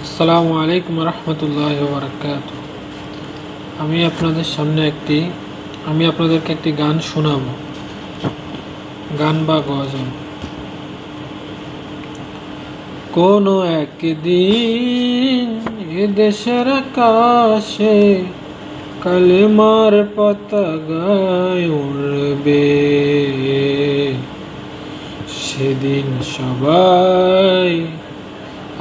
আসসালামু আলাইকুম রহমতুল্লাহ বারাকাত আমি আপনাদের সামনে একটি, আমি আপনাদেরকে একটি গান শোনাবো। গান বা গজল। কোনো একদিন দেশের আকাশে কালেমার পতাকায় উড়বে। সেদিন সবাই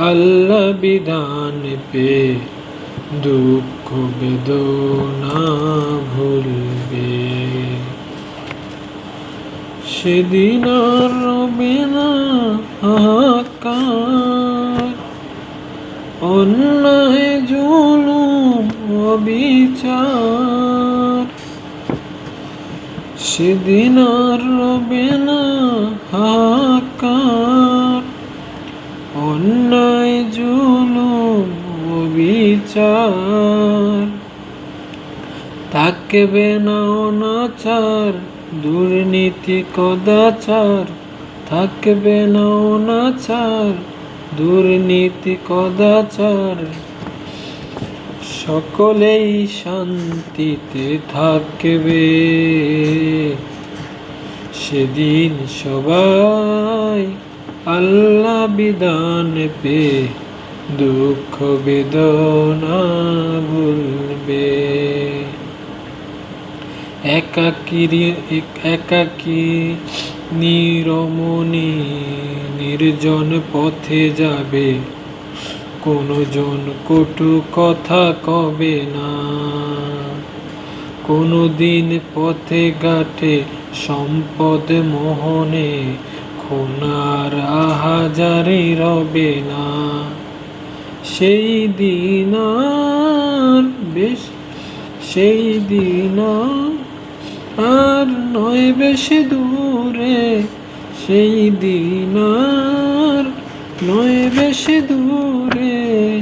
আল্লাহ বিধান পে দুঃখ বেদনা ভুলবে। সেদিন আর রবে না হাহাকার অন্যায়, জুলুম, অবিচার। সেদিন আর রবে না হাহাকার অন্যায়, জুলুম বিচার। থাকবে না অনাচার, দুর্নীতি কদাচার। থাকবে না অনাচার, দুর্নীতি কদাচার। সকলেই শান্তিতে থাকবে। সেদিন সবাই আল্লাহ বিধান পে, দুঃখ বেদনা ভুলবে। একাকী একাকী নিরমণি নির্জন পথে যাবে। কোনো জন কটু কথা কবে না। কোনো দিন পথে ঘাটে সম্পদ মোহনে খুনার আহাজারি রবে না। সেই দিন বেশ, সেই দিন আর নয় বেশি দূরে। সেই দিন আর নয় বেশি দূরে।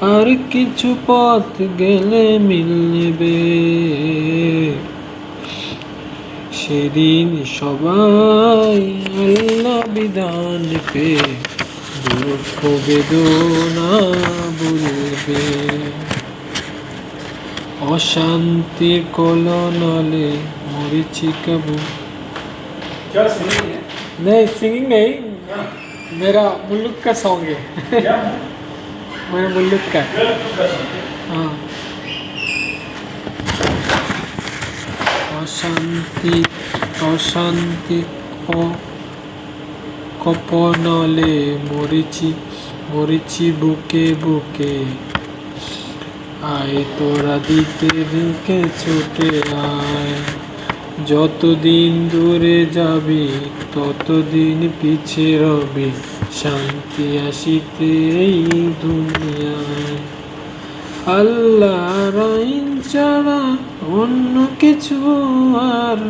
আর কিছু পথ গেলে মিলবে। সেদিন সবাই আল্লাহ বিধান পে দুঃখ বেদনা বলবে অশান্তির কলনলে মরিচি কাবু क्या सिंगिंग है नहीं सिंगिंग नहीं मेरा मुल्क का सॉन्ग है क्या मेरा मुल्क का क्या हाँ অশান্তি অশান্তি কপনলে মরিচি মরিচি বুকে বুকে। আয় তোরা দিকে দিকে ছুটে আয়। যতদিন দূরে যাবি, ততদিন পিছে রবি। শান্তি আসিতে এই দুনিয়ায়। আল্লাহর আইন ছাড়া অন্য কিছু আর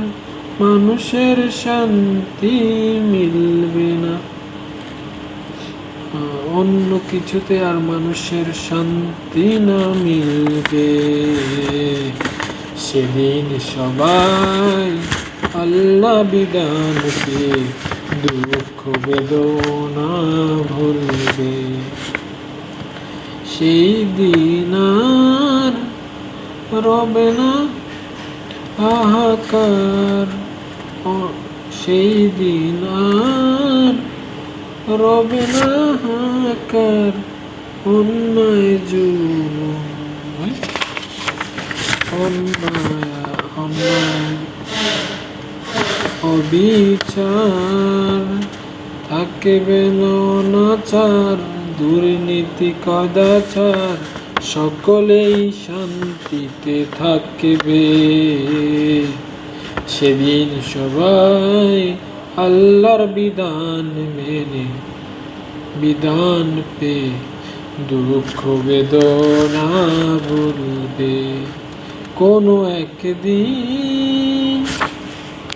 মানুষের শান্তি মিলবে না। অন্য কিছুতে আর মানুষের শান্তি না মিলবে। সেদিন সবাই আল্লাহ বিধানকে দুঃখ বেদনা ভুলবে। সেই দিন রবে না হাহাকার সেই দিন আর রবে অন্যায় জুলুম অন্যায় অন্যায়, অবিচার। থাকবে না অনাচার, দুর্নীতি, কদাচার। সকলেই শান্তিতে থাকবে। সেদিন সবাই আল্লাহর বিধান মেনে, বিধান পে দুঃখ বেদনা ভুলবে কোনো একদিন